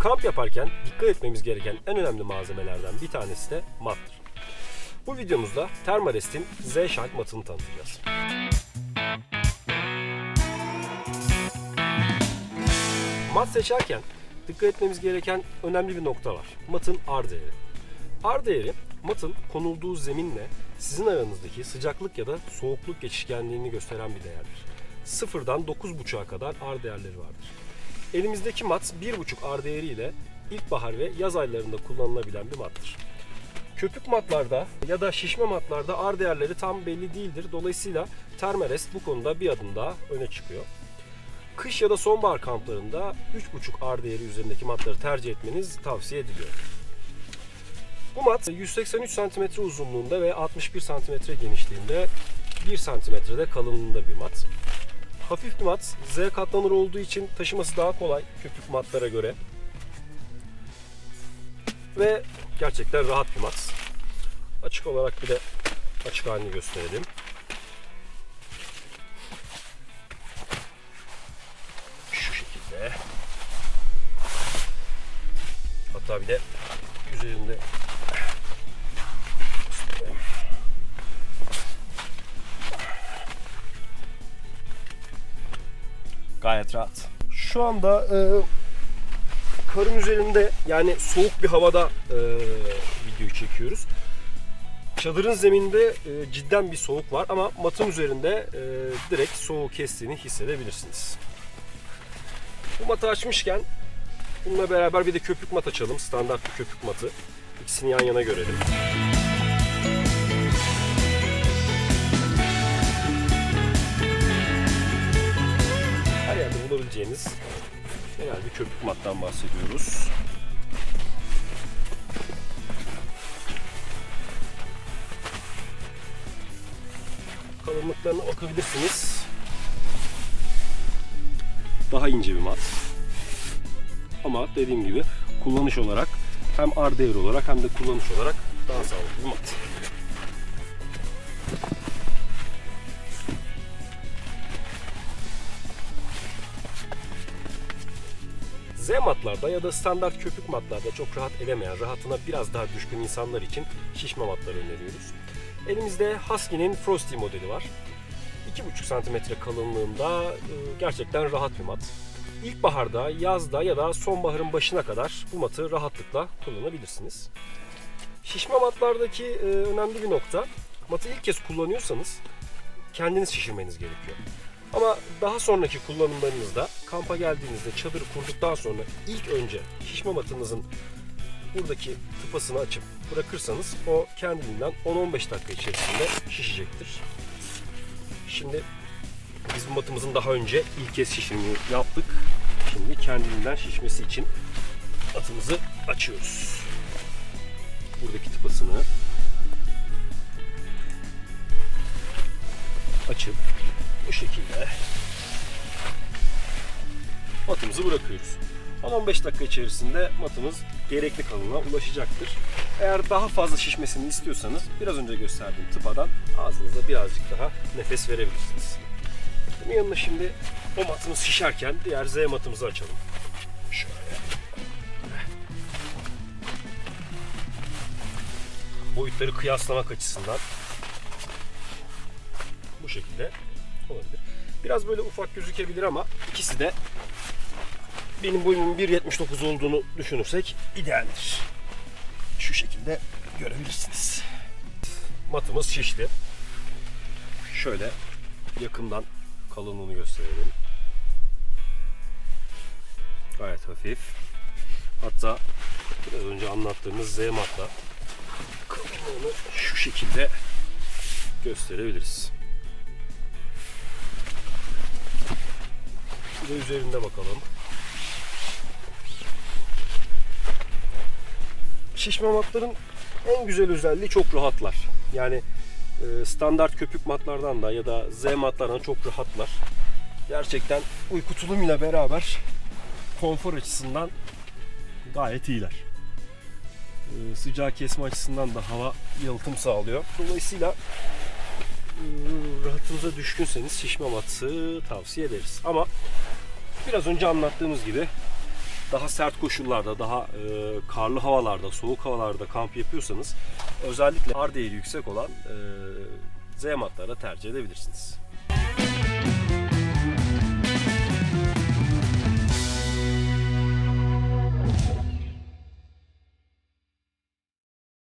Kamp yaparken dikkat etmemiz gereken en önemli malzemelerden bir tanesi de mattır. Bu videomuzda Thermarest'in Z-Shark matını tanıtacağız. Mat seçerken dikkat etmemiz gereken önemli bir nokta var. Matın R değeri. R değeri matın konulduğu zeminle sizin aranızdaki sıcaklık ya da soğukluk geçişkenliğini gösteren bir değerdir. Sıfırdan 9.5'a kadar R değerleri vardır. Elimizdeki mat 1.5 R değeriyle ilkbahar ve yaz aylarında kullanılabilen bir mattır. Köpük matlarda ya da şişme matlarda R değerleri tam belli değildir. Dolayısıyla Thermarest bu konuda bir adım daha öne çıkıyor. Kış ya da sonbahar kamplarında 3.5 R değeri üzerindeki matları tercih etmeniz tavsiye ediliyor. Bu mat 183 cm uzunluğunda ve 61 cm genişliğinde 1 cm de kalınlığında bir mat. Hafif bir mat, Z katlanır olduğu için taşıması daha kolay köpük matlara göre. Ve gerçekten rahat bir mat. Açık olarak bir de açık halini gösterelim. Şu şekilde. Hatta bir de üzerinde gayet rahat. Şu anda e, karın üzerinde yani soğuk bir havada e, videoyu çekiyoruz. Çadırın zeminde e, cidden bir soğuk var ama matın üzerinde e, direkt soğuğu kestiğini hissedebilirsiniz. Bu matı açmışken bununla beraber bir de köpük mat açalım. Standart bir köpük matı. İkisini yan yana görelim. Bulabileceğiniz genel bir köpük mattan bahsediyoruz. Kalınlıklarına bakabilirsiniz. Daha ince bir mat. Ama dediğim gibi kullanış olarak hem R değeri olarak hem de kullanış olarak daha sağlıklı bir mat. Z matlarda ya da standart köpük matlarda çok rahat edemeyen, rahatına biraz daha düşkün insanlar için şişme matlar öneriyoruz. Elimizde Husky'nin Frosty modeli var. 2,5 cm kalınlığında e, gerçekten rahat bir mat. İlkbaharda, yazda ya da sonbaharın başına kadar bu matı rahatlıkla kullanabilirsiniz. Şişme matlardaki e, önemli bir nokta, matı ilk kez kullanıyorsanız kendiniz şişirmeniz gerekiyor. Ama daha sonraki kullanımlarınızda kampa geldiğinizde çadırı kurduktan sonra ilk önce şişme matınızın buradaki tıpasını açıp bırakırsanız o kendiliğinden 10-15 dakika içerisinde şişecektir. Şimdi biz bu matımızın daha önce ilk kez şişirmeyi yaptık. Şimdi kendiliğinden şişmesi için matımızı açıyoruz. Buradaki tıpasını açıp bu şekilde matımızı bırakıyoruz. 10-15 dakika içerisinde matımız gerekli kalınlığa ulaşacaktır. Eğer daha fazla şişmesini istiyorsanız biraz önce gösterdiğim tıpadan ağzınızda birazcık daha nefes verebilirsiniz. Bunun yanına şimdi o matımız şişerken diğer Z matımızı açalım. Şöyle. Boyutları kıyaslamak açısından bu şekilde olabilir. Biraz böyle ufak gözükebilir ama ikisi de benim boyumun 1.79 olduğunu düşünürsek idealdir. Şu şekilde görebilirsiniz. Matımız şişti. Şöyle yakından kalınlığını gösterelim. Gayet hafif. Hatta biraz önce anlattığımız Z matla kalınlığını şu şekilde gösterebiliriz. Bir de üzerinde bakalım. Şişme matların en güzel özelliği çok rahatlar. Yani e, standart köpük matlardan da ya da Z matlardan çok rahatlar. Gerçekten uyku tulumuyla beraber konfor açısından gayet iyiler. E, sıcağı kesme açısından da hava yalıtım sağlıyor. Dolayısıyla e, rahatınıza düşkünseniz şişme matı tavsiye ederiz. Ama biraz önce anlattığımız gibi daha sert koşullarda, daha e, karlı havalarda, soğuk havalarda kamp yapıyorsanız özellikle R değeri yüksek olan e, Z tercih edebilirsiniz.